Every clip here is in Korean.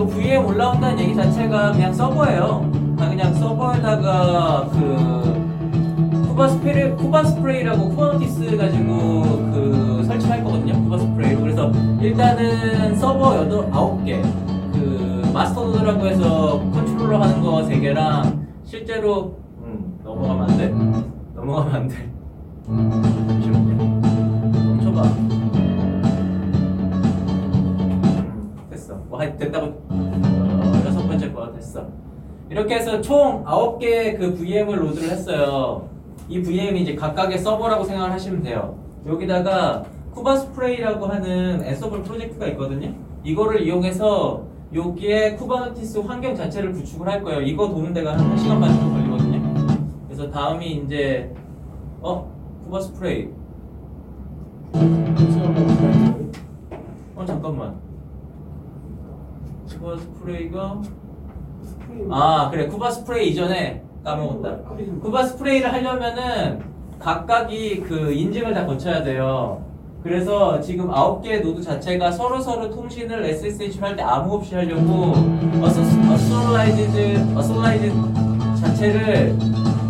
이거 VM 올라온다는 얘기 자체가 그냥 서버예요. 다 그냥 서버에다가 그 쿠바 스프레이, 쿠바 스프레이라고 쿠버노티스 가지고 그 설치할 거거든요. 쿠바 스프레이로. 그래서 일단은 서버 8, 9개, 그 마스터 노드라고 해서 컨트롤러 하는 거 3개랑 실제로 음, 넘어가면 안 돼. 넘어가면 안 돼. 잠시만요. 멈춰봐. 음, 됐어. 와, 됐다고. 거 됐어. 이렇게 해서 총 9개 그 VM을 로드를 했어요. 이 VM이 이제 각각의 서버라고 생각을 하시면 돼요. 여기다가 쿠바 스프레이라고 하는 애서블 프로젝트가 있거든요. 이거를 이용해서 여기에 쿠버네티스 환경 자체를 구축을 할 거예요. 이거 도는 데가 한 1시간 반 정도 걸리거든요. 그래서 다음이 이제 어? 쿠바 스프레이. 어 잠깐만. 쿠바 스프레이가 아 그래 쿠바 스프레이 이전에 까먹었다. 쿠바 스프레이를 하려면은 각각이 그 인증을 다 거쳐야 돼요. 그래서 지금 9개의 노드 자체가 서로 서로 통신을 SSH로 할때 아무 없이 하려고 어솔라이즈 어솔라이즈 자체를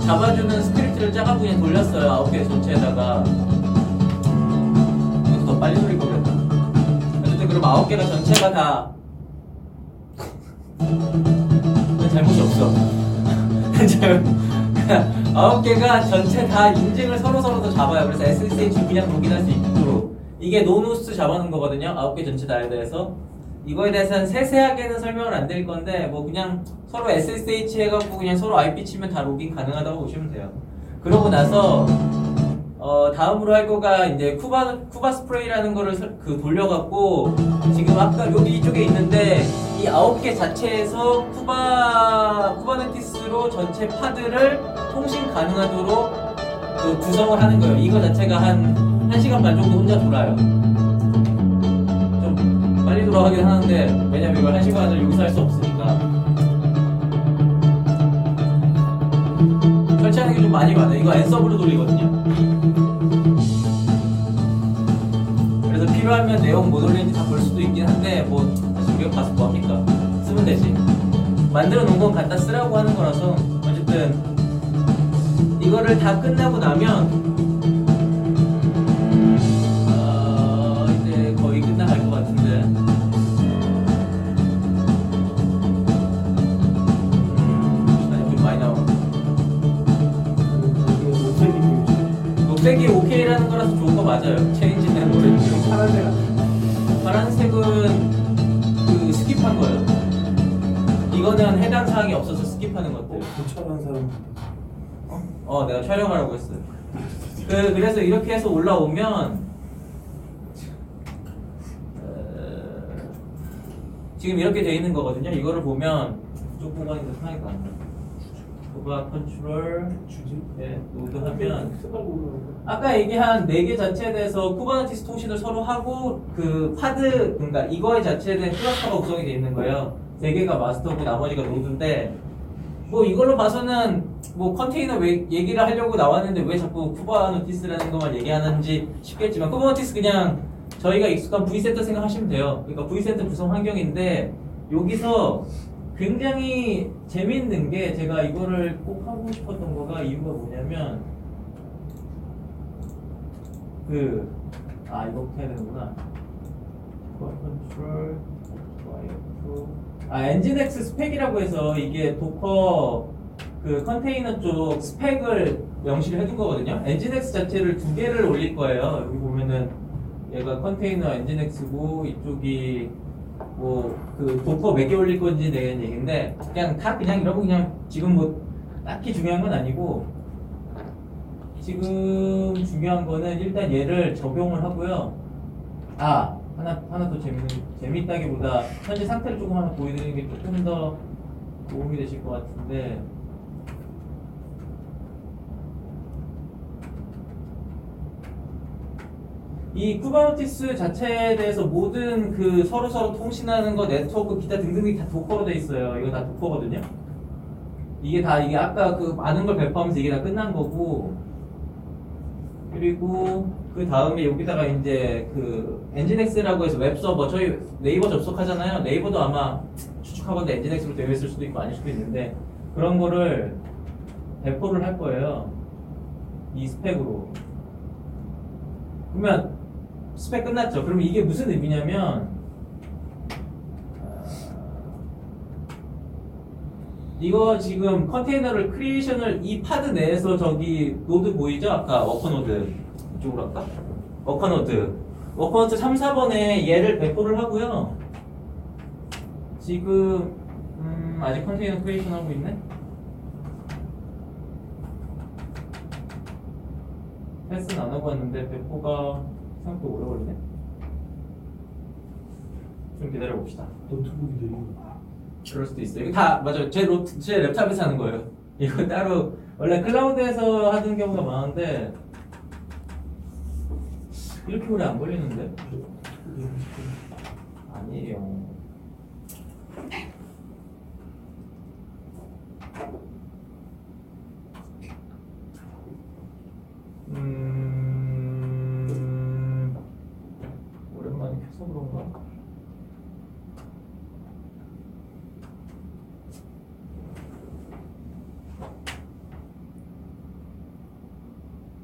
잡아주는 스크립트를 짜가지고 그냥 돌렸어요. 9개 전체에다가 이거 더 빨리 돌릴 거겠다. 어쨌든 그럼 9개가 전체가 다 잘못이 없어. 아홉 개가 전체 다 인증을 서로 서로 다 잡아요. 그래서 SSH 그냥 로gin할 수 있도록 이게 노노스 잡아놓은 거거든요. 아홉 개 전체 다에 대해서 이거에 대해서는 세세하게는 설명을 안 드릴 건데 뭐 그냥 서로 SSH 해갖고 그냥 서로 IP 치면 다 로깅 가능하다고 보시면 돼요. 그러고 나서 어 다음으로 할 거가 이제 쿠바 쿠바 스프레이라는 거를 설- 그 돌려갖고 지금 아까 여기 이쪽에 있는데 이 아홉 개 자체에서 쿠바 쿠버네티스로 전체 파드를 통신 가능하도록 그 구성을 하는 거예요. 이거 자체가 한 1시간 반 정도 혼자 돌아요. 좀 빨리 돌아가긴 하는데 왜냐면 이걸 1시간을 여기서 할 수 없으니까 좀 많이 많아요. 이거 앤서브로 돌리거든요. 그래서 필요하면 내용 못 올리는지 다 볼 수도 있긴 한데 뭐 사실 우리가 봐서 뭐 합니까? 쓰면 되지. 만들어 놓은 건 갖다 쓰라고 하는 거라서 어쨌든 이거를 다 끝나고 나면 거 맞아요. 체인지된 오렌지. 파란색은 그 스킵한 거예요. 이거는 해당 사항이 없어서 스킵하는 것들. 도착한 사람 어, 내가 촬영하라고 했어요. 그 그래서 이렇게 해서 올라오면 어, 지금 이렇게 돼 있는 거거든요. 이거를 보면 쪽 공간이 더 편하게 나요. 도바 컨트롤 주지 네, 노드 하면 아까 얘기한 네 개 자체에 대해서 쿠버네티스 통신을 서로 하고 그 파드 그러니까 이거의 자체에 대한 클러스터가 구성이 되어 있는 거예요. 네 개가 마스터고 나머지가 노드인데 뭐 이걸로 봐서는 뭐 컨테이너 왜 얘기를 하려고 나왔는데 왜 자꾸 쿠버네티스라는 것만 얘기하는지 싶겠지만 쿠버네티스 그냥 저희가 익숙한 V센터 생각하시면 돼요. 그러니까 V센터 구성 환경인데 여기서 굉장히 재밌는 게 제가 이거를 꼭 하고 싶었던 거가 이유가 뭐냐면 그, 아, 이거부터 해야 되는구나. 컨트롤. 아, 엔진엑스 스펙이라고 해서 이게 도커 그 컨테이너 쪽 스펙을 명시를 해둔 거거든요. 엔진엑스 자체를 두 개를 올릴 거예요. 여기 보면은 얘가 컨테이너 엔진엑스고 이쪽이 뭐그 도커 몇 개 올릴 건지 내는 얘기인데 그냥 다 그냥 이러고 그냥 지금 뭐 딱히 중요한 건 아니고 지금 중요한 거는 일단 얘를 적용을 하고요. 아 하나 하나 더 재밌는 재밌다기보다 현재 상태를 조금 하나 보여드리는 게 조금 더 도움이 되실 것 같은데. 이 쿠버네티스 자체에 대해서 모든 그 서로 서로 통신하는 거 네트워크 기타 등등이 다 도커로 돼 있어요. 이거 다 도커거든요. 이게 다 이게 아까 그 많은 걸 배포하면서 이게 다 끝난 거고 그리고 그 다음에 여기다가 이제 그 엔진엑스라고 해서 웹 서버 저희 네이버 접속하잖아요. 네이버도 아마 구축학원도 엔진엑스로 되어 있을 수도 있고 아닐 수도 있는데 그런 거를 배포를 할 거예요. 이 스펙으로. 그러면 스펙 끝났죠. 그러면 이게 무슨 의미냐면 아, 이거 지금 컨테이너를 크리에이션을 이 파드 내에서 저기 노드 보이죠? 아까 워커 노드 이쪽으로 할까? 워커 노드 워커 노드 3, 4번에 얘를 배포를 하고요. 지금 음, 아직 컨테이너 크리에이션 하고 있네. 패스는 안 하고 왔는데 배포가 생각보다 오래 걸리네. 좀 기다려 봅시다. 노트북이 느리고 그럴 수도 있어요. 이거 다 맞아요. 제, 로, 제 랩탑에서 하는 거예요. 이거 따로 원래 클라우드에서 하는 경우가 많은데 이렇게 오래 안 걸리는데? 아니에요. 음... 오랜만에 켜서 그런가?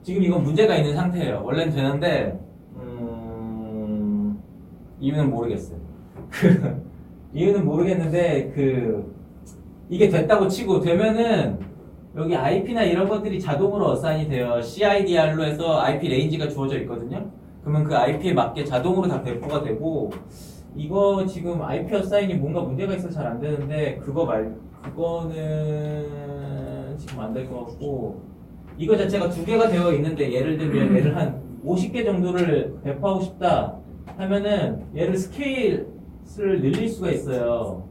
지금 이건 문제가 있는 상태예요. 원래는 되는데 음, 이유는 모르겠어요. 그 이유는 모르겠는데 그 이게 됐다고 치고 되면은 여기 IP나 이런 것들이 자동으로 어사인이 돼요. CIDR로 해서 IP 레인지가 주어져 있거든요. 그러면 그 IP에 맞게 자동으로 다 배포가 되고 이거 지금 IP 어사인이 뭔가 문제가 있어서 잘안 되는데 그거 말 그거는 지금 안 될 것 같고 이거 자체가 두 개가 되어 있는데 예를 들면 얘를 한 50개 정도를 배포하고 싶다 하면은 얘를 스케일을 늘릴 수가 있어요.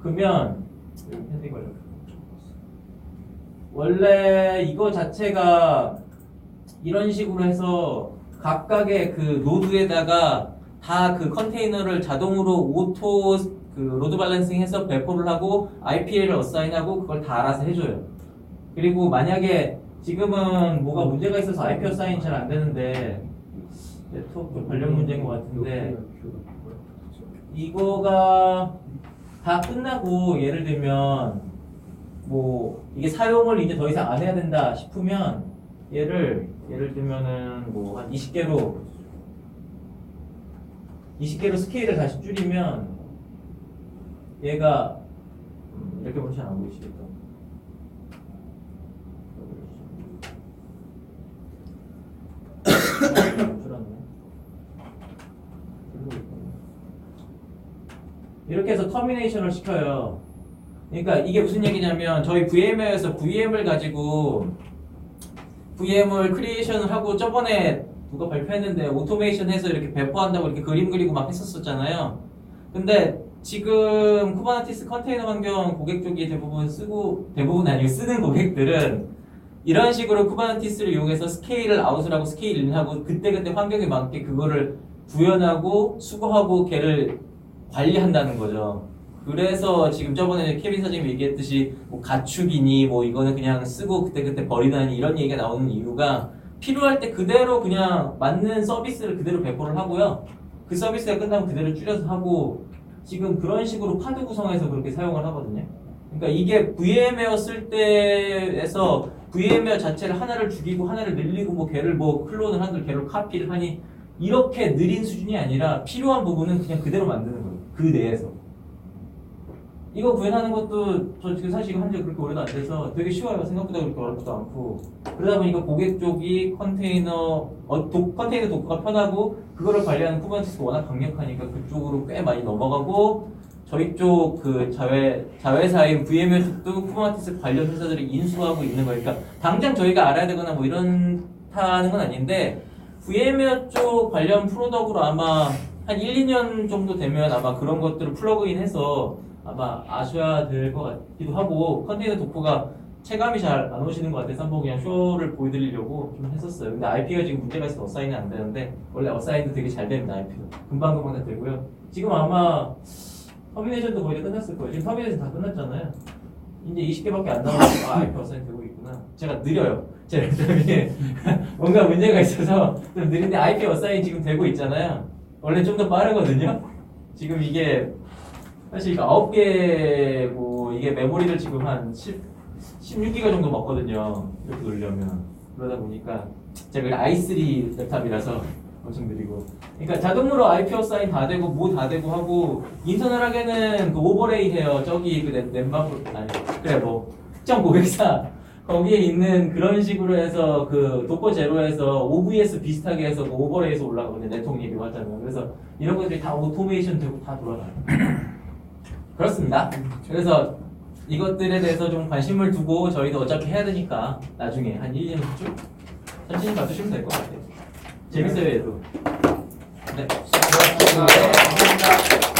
그러면. 원래 이거 자체가 이런 식으로 해서 각각의 그 노드에다가 다 그 컨테이너를 자동으로 오토 그 로드 밸런싱 해서 배포를 하고 IPA를 어사인하고 그걸 다 알아서 해줘요. 그리고 만약에 지금은 뭐가 문제가 있어서 IP 어사인 잘 안 되는데 네트워크 관련 문제인 것 같은데 이거가 다 끝나고 예를 들면 뭐 이게 사용을 이제 더 이상 안 해야 된다 싶으면 얘를 예를 들면은 뭐 한 20개로 20개로 스케일을 다시 줄이면 얘가 음, 이렇게 보면 잘안 보이시겠다. 줄었네. 이렇게 해서 터미네이션을 시켜요. 그러니까 이게 무슨 얘기냐면 저희 VM에서 VM을 가지고 VM을 크리에이션을 하고 저번에 누가 발표했는데 오토메이션 해서 이렇게 배포한다고 이렇게 그림 그리고 막 했었었잖아요. 근데 지금 쿠버네티스 컨테이너 환경 고객 쪽이 대부분 쓰고 대부분 아니고 쓰는 고객들은 이런 식으로 쿠버네티스를 이용해서 스케일을 아웃을 하고 스케일 인하고 그때그때 환경에 맞게 그거를 구현하고 수거하고 걔를 관리한다는 거죠. 그래서 지금 저번에 케빈 사장님이 얘기했듯이 뭐 가축이니 뭐 이거는 그냥 쓰고 그때그때 버리다니 이런 얘기가 나오는 이유가 필요할 때 그대로 그냥 맞는 서비스를 그대로 배포를 하고요. 그 서비스가 끝나면 그대로 줄여서 하고 지금 그런 식으로 카드 구성해서 그렇게 사용을 하거든요. 그러니까 이게 VM웨어 쓸 때에서 VM웨어 자체를 하나를 죽이고 하나를 늘리고 뭐 걔를 뭐 클론을 하든 걔를 카피를 하니 이렇게 느린 수준이 아니라 필요한 부분은 그냥 그대로 만드는 거예요. 그 내에서. 이거 구현하는 것도 저 지금 사실 한지 그렇게 오래도 안 돼서 되게 쉬워요. 생각보다 그렇게 어렵지도 않고. 그러다 보니까 고객 쪽이 컨테이너, 어, 도, 컨테이너 도커가 편하고 그거를 관리하는 쿠버네티스가 워낙 강력하니까 그쪽으로 꽤 많이 넘어가고 저희 쪽 그 자회, 자회사인 VMware 쪽도 쿠버네티스 관련 회사들이 인수하고 있는 거예요. 그러니까 당장 저희가 알아야 되거나 뭐 이런다는 건 아닌데 VMware 쪽 관련 프로덕으로 아마 한 1, 2년 정도 되면 아마 그런 것들을 플러그인해서 아마 아셔야 될 것 같기도 하고 컨테이너 도포가 체감이 잘 안 오시는 것 같아서 한번 그냥 쇼를 보여드리려고 좀 했었어요. 근데 IP가 지금 문제가 있어서 어사인이 안 되는데 원래 어사인도 되게 잘 됩니다. IP도 금방금방 다 되고요. 지금 아마 터미네이션도 거의 다 끝났을 거예요. 지금 터미네이션 다 끝났잖아요. 이제 20개밖에 안 남았고 아, IP 어사인 되고 있구나. 제가 느려요. 제 랩탑이 뭔가 문제가 있어서 좀 느린데 IP 어사인 지금 되고 있잖아요. 원래 좀 더 빠르거든요. 지금 이게 사실 이거 9개 뭐 이게 메모리를 지금 한 10, 16기가 정도 먹거든요. 이렇게 돌려면 그러다 보니까 제가 i3 랩탑이라서 엄청 느리고 그러니까 자동으로 IP 어사인 다 되고 뭐 다 되고 하고 인터널하게는 그 오버레이 해요. 저기 그 넷- 넷마블 아니 그래 뭐 특정 고객사 거기에 있는 그런 식으로 해서 그 도커 제로에서 OVS 비슷하게 해서 그 오버레이에서 올라가거든요. 네트워크 얘기 하잖아요. 그래서 이런 것들이 다 오토메이션 되고 다 돌아가요. 그렇습니다. 그래서 이것들에 대해서 좀 관심을 두고 저희도 어차피 해야 되니까 나중에 한 1, 2년 후쯤 천천히 봐주시면 될 것 같아요. 재밌어요, 얘도. 네. 수고하셨습니다.